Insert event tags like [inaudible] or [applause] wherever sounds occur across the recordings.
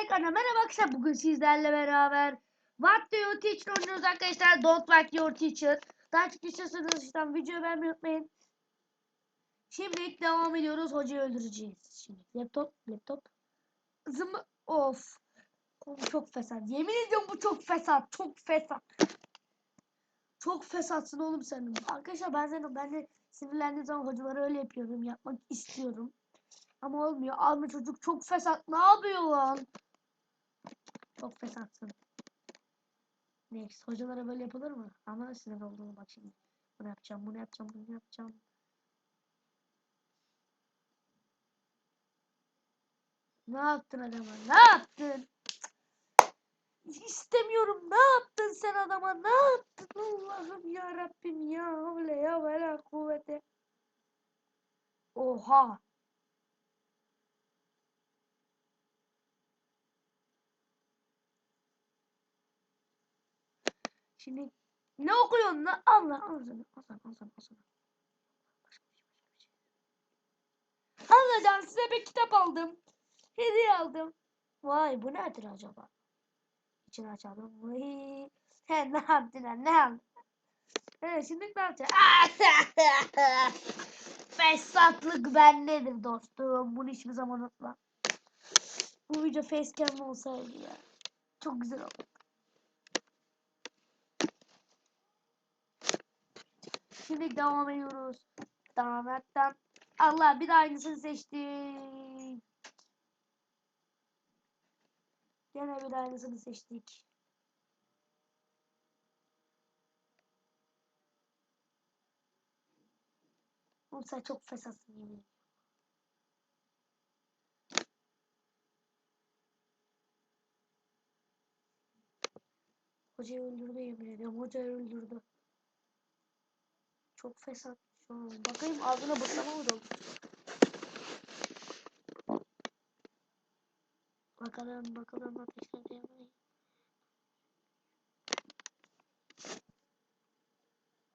tekrardan merhaba arkadaşlar. Bugün sizlerle beraber What do you teach oynuyoruz arkadaşlar. Don't like your teacher. Daha çok istiyorsanız işte videoyu beğenmeyi unutmayın. Şimdi devam ediyoruz. Hocayı öldüreceğiz. Şimdi laptop, laptop. Zım of. Oğlum çok fesat. Yemin ediyorum bu çok fesat. Çok fesat. Çok fesatsın oğlum sen. Arkadaşlar bazen ben de sinirlendiğim zaman hocalara öyle yapıyorum. Yapmak istiyorum. Ama olmuyor. Alma çocuk çok fesat. Ne yapıyor lan? Çok fesatsın. Neyse hocalara böyle yapılır mı? Ama sinir olduğunu bak şimdi. Bunu yapacağım, bunu yapacağım, bunu yapacağım. Ne yaptın adama? Ne yaptın? İstemiyorum. Ne yaptın sen adama? Ne yaptın? Allah'ım ya Rabbim ya havle ya ve la kuvvete. Oha. Şimdi ne okuyorsun lan? Allah al sana, al sana. Anlayacağım size bir kitap aldım. Hediye aldım. Vay bu nedir acaba? İçini açalım. Vay. He ne yaptın lan ne yaptın? Evet şimdi ne yapacağız? [laughs] Fesatlık bendedir dostum. Bunu hiçbir zaman unutma. Bu video facecam olsaydı ya. Çok güzel oldu. Şimdi devam ediyoruz. Damattan. Allah bir de aynısını seçtik. Gene bir de aynısını seçtik. Sen çok fesatsın yemin. Hocayı öldürdü yemin ediyorum. Hocayı öldürdü. Çok fesat. Bakayım ağzına bıçama mı doldu? Bakalım bakalım ateşledi mi?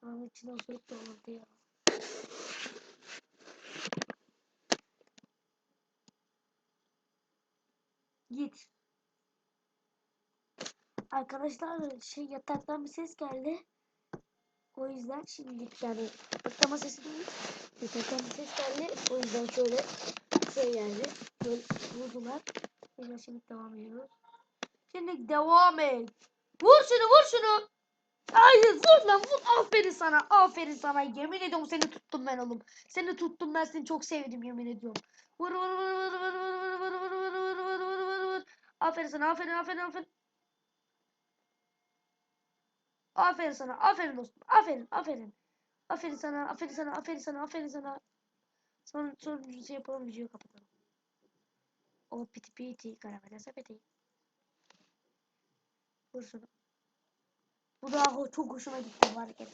Ama içine osurup doldurdu ya. Git. Arkadaşlar şey yataktan bir ses geldi. O yüzden şimdi yani patlama sesi değil. Yataktan bir ses geldi. O yüzden şöyle şey geldi. Böyle vurdular. Yüzden şimdi devam ediyoruz. Şimdi devam et. Vur şunu vur şunu. Hayır vur lan vur. Aferin sana. Aferin sana. Yemin ediyorum seni tuttum ben oğlum. Seni tuttum ben seni çok sevdim yemin ediyorum. Vur vur vur vur vur vur vur vur vur vur vur vur vur. Aferin sana aferin aferin aferin. Aferin sana. Aferin dostum. Aferin. Aferin. Aferin sana. Aferin sana. Aferin sana. Aferin sana. Son son bir şey yapalım. Videoyu kapatalım. O piti piti. Karamele sepeti. Vur şunu. Bu da çok hoşuma gitti bu hareket.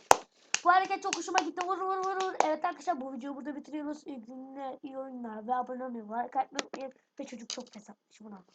Bu hareket çok hoşuma gitti. Vur vur vur vur. Evet arkadaşlar bu videoyu burada bitiriyoruz. İyi günler, iyi oyunlar ve abone olmayı, like atmayı. Ve çocuk çok fesatmış. Bunu.